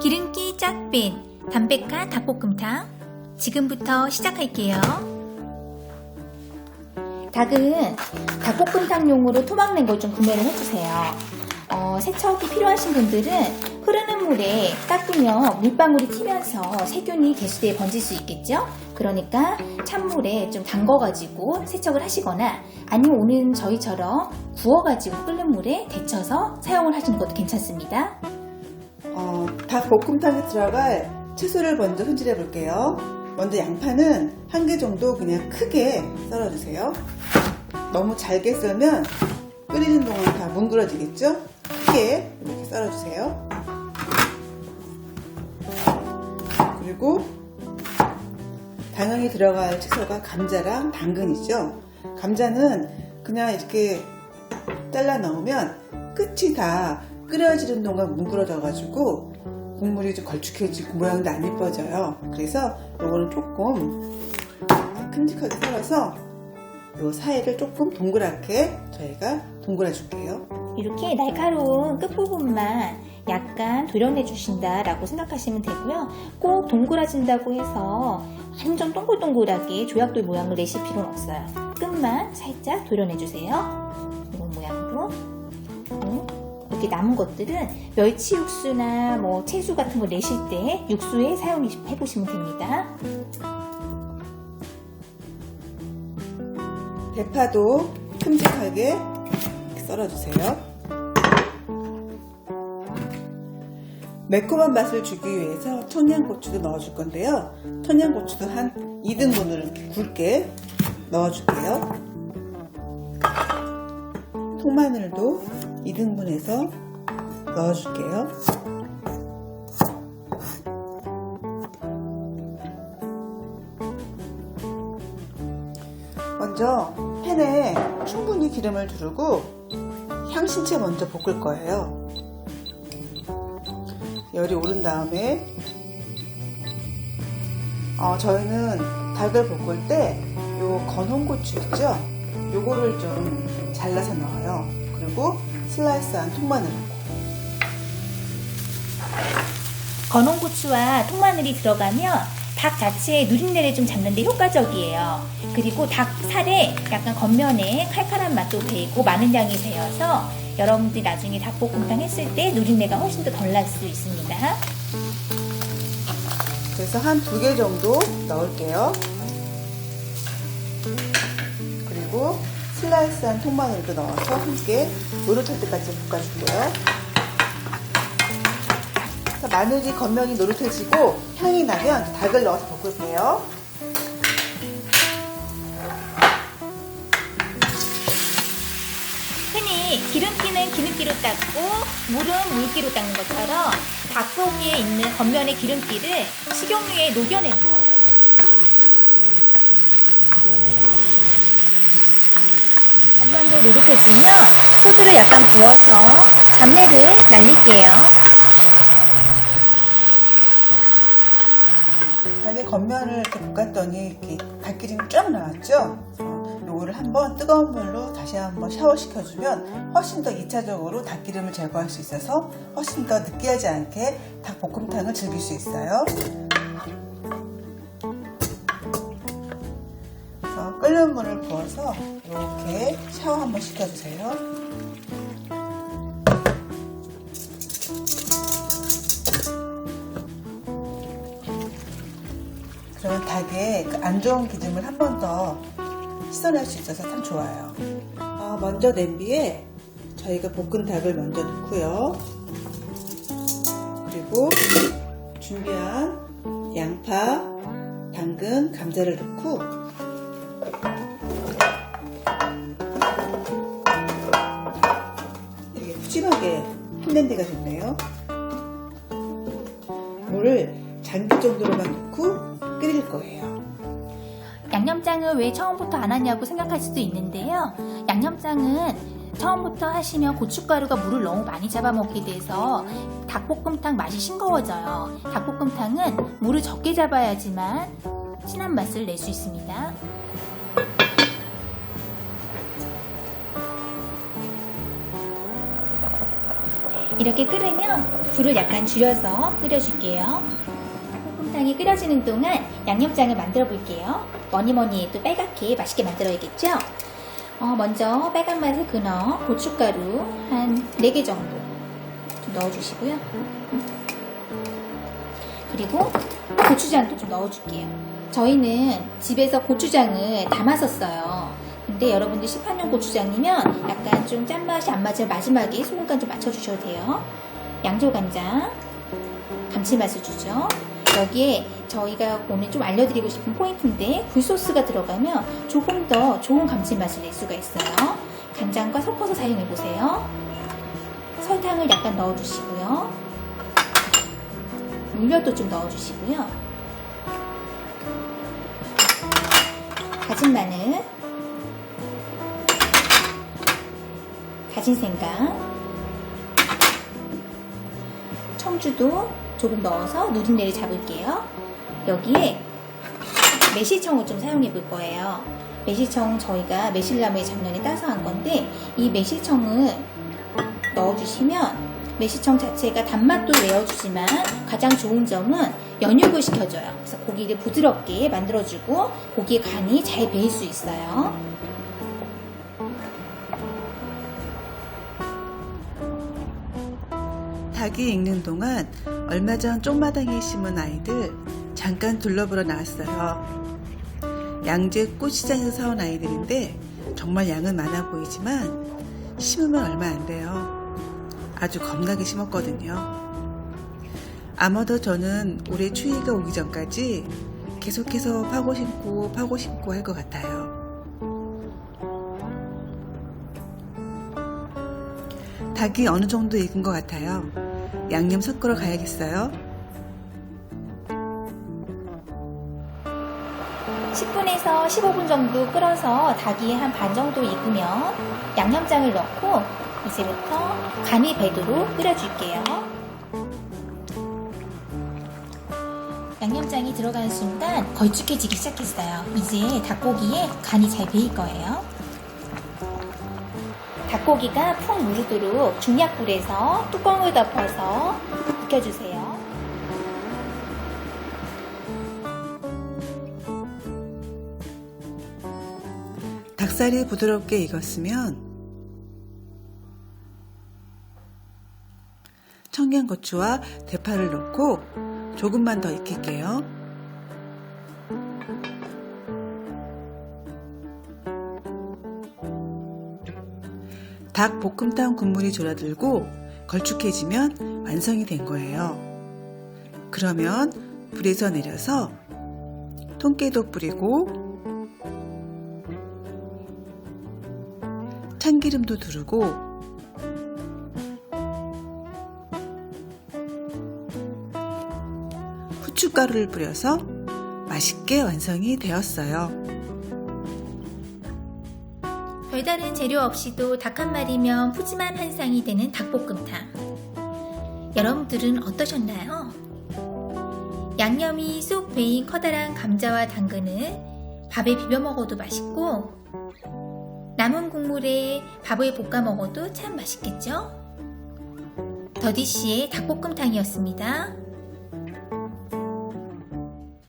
기름기 쫙 뺀 담백한 닭볶음탕 지금부터 시작할게요. 닭은 닭볶음탕용으로 토막 낸 걸 좀 구매를 해주세요. 어, 세척이 필요하신 분들은 흐르는 물에 닦으면 물방울이 튀면서 세균이 개수대에 번질 수 있겠죠? 그러니까 찬물에 좀 담궈가지고 세척을 하시거나 아니면 오늘 저희처럼 구워가지고 끓는 물에 데쳐서 사용을 하시는 것도 괜찮습니다. 어, 닭 볶음탕에 들어갈 채소를 먼저 손질해 볼게요. 먼저 양파는 한 개 정도 그냥 크게 썰어주세요. 너무 잘게 썰면 끓이는 동안 다 뭉그러지겠죠? 크게 이렇게 썰어주세요. 그리고 당연히 들어갈 채소가 감자랑 당근이죠. 감자는 그냥 이렇게 잘라 넣으면 끝이 다 끓여지는 동안 뭉그러져 가지고 국물이 좀 걸쭉해지고 모양도 안 예뻐져요. 그래서 요거는 조금 큼직하게 썰어서 요 사이를 조금 동그랗게 저희가 동그려 줄게요. 이렇게 날카로운 끝부분만 약간 도려내 주신다라고 생각하시면 되고요. 꼭 동그라진다고 해서 완전 동글동글하게 조약돌 모양을 내실 필요는 없어요. 끝만 살짝 도려내 주세요. 이렇게 남은 것들은 멸치 육수나 뭐 채수 같은 거 내실 때 육수에 사용해 보시면 됩니다. 대파도 큼직하게 썰어주세요. 매콤한 맛을 주기 위해서 청양고추도 넣어줄 건데요. 청양고추도 한 2등분을 이렇게 굵게 넣어줄게요. 통마늘도 2등분해서 넣어줄게요. 먼저 팬에 충분히 기름을 두르고 향신채 먼저 볶을 거예요. 열이 오른 다음에 어, 저희는 닭을 볶을 때 요 건홍고추 있죠? 요거를 좀 잘라서 넣어요. 그리고 슬라이스한 통마늘 건홍 고추와 통마늘이 들어가면 닭 자체의 누린내를 좀 잡는데 효과적이에요. 그리고 닭 살에 약간 겉면에 칼칼한 맛도 배이고 많은 양이 배어서 여러분들이 나중에 닭볶음탕 했을 때 누린내가 훨씬 더 덜 날 수 있습니다. 그래서 한 두 개 정도 넣을게요. 슬라이스한 통마늘도 넣어서 함께 노릇할 때까지 볶아줄게요. 자, 마늘이 겉면이 노릇해지고 향이 나면 닭을 넣어서 볶을게요. 흔히 기름기는 기름기로 닦고 물은 물기로 닦는 것처럼 닭고기에 있는 겉면의 기름기를 식용유에 녹여내는 거예요. 겉면도 노릇해지면 소주를 약간 부어서 잡내를 날릴게요. 닭의 겉면을 이렇게 볶았더니 이렇게 닭기름이 쫙 나왔죠? 그래서 요거를 한번 뜨거운 물로 다시 한번 샤워시켜주면 훨씬 더 2차적으로 닭기름을 제거할 수 있어서 훨씬 더 느끼하지 않게 닭볶음탕을 즐길 수 있어요. 끓는 물을 부어서 이렇게 샤워 한번 시켜주세요. 그러면 닭의 그 안 좋은 기름을 한 번 더 씻어낼 수 있어서 참 좋아요. 어, 먼저 냄비에 저희가 볶은 닭을 먼저 넣고요. 그리고 준비한 양파, 당근, 감자를 넣고 한 냄비가 됐네요. 물을 잔기 정도로만 넣고 끓일 거예요. 양념장을 왜 처음부터 안 하냐고 생각할 수도 있는데요. 양념장은 처음부터 하시면 고춧가루가 물을 너무 많이 잡아먹게 돼서 닭볶음탕 맛이 싱거워져요. 닭볶음탕은 물을 적게 잡아야지만 진한 맛을 낼 수 있습니다. 이렇게 끓으면 불을 약간 줄여서 끓여줄게요. 닭볶음탕이 끓여지는 동안 양념장을 만들어 볼게요. 뭐니 뭐니 해도 빨갛게 맛있게 만들어야겠죠? 어, 먼저 빨간 맛을 끊어 고춧가루 한 4개 정도 좀 넣어주시고요. 그리고 고추장도 좀 넣어줄게요. 저희는 집에서 고추장을 써요. 근데 여러분들 시판용 고추장이면 약간 좀 짠맛이 안 맞을 마지막에 소금간 좀 맞춰주셔도 돼요. 양조간장, 감칠맛을 주죠. 여기에 저희가 오늘 좀 알려드리고 싶은 포인트인데 굴소스가 들어가면 조금 더 좋은 감칠맛을 낼 수가 있어요. 간장과 섞어서 사용해보세요. 설탕을 약간 넣어주시고요. 물엿도 좀 넣어주시고요. 다진 마늘, 다진 생강, 청주도 조금 넣어서 누린내를 잡을게요. 여기에 매실청을 좀 사용해 볼 거예요. 매실청 저희가 매실나무에 작년에 따서 한 건데 이 매실청을 넣어주시면 매실청 자체가 단맛도 내어주지만 가장 좋은 점은 연육을 시켜줘요. 그래서 고기를 부드럽게 만들어주고 고기의 간이 잘 배일 수 있어요. 닭이 익는 동안 얼마 전 쪽마당에 심은 아이들 잠깐 둘러보러 나왔어요. 양재 꽃시장에서 사온 아이들인데 정말 양은 많아 보이지만 심으면 얼마 안 돼요. 아주 겁나게 심었거든요. 아마도 저는 올해 추위가 오기 전까지 계속해서 파고 심고 파고 심고 할 것 같아요. 닭이 어느 정도 익은 것 같아요. 양념 섞으러 가야겠어요. 10분에서 15분 정도 끓여서 닭이 한 반 정도 익으면 양념장을 넣고 이제부터 간이 배도록 끓여줄게요. 양념장이 들어가는 순간 걸쭉해지기 시작했어요. 이제 닭고기에 간이 잘 배일 거예요. 닭고기가 푹 무르도록 중약불에서 뚜껑을 덮어서 익혀주세요. 닭살이 부드럽게 익었으면 청양고추와 대파를 넣고 조금만 더 익힐게요. 닭 볶음탕 국물이 졸아들고 걸쭉해지면 완성이 된 거예요. 그러면 불에서 내려서 통깨도 뿌리고 참기름도 두르고 후춧가루를 뿌려서 맛있게 완성이 되었어요. 별다른 재료 없이도 닭 한 마리면 푸짐한 한상이 되는 닭볶음탕. 여러분들은 어떠셨나요? 양념이 쏙 배인 커다란 감자와 당근을 밥에 비벼 먹어도 맛있고 남은 국물에 밥을 볶아 먹어도 참 맛있겠죠? 더디씨의 닭볶음탕이었습니다.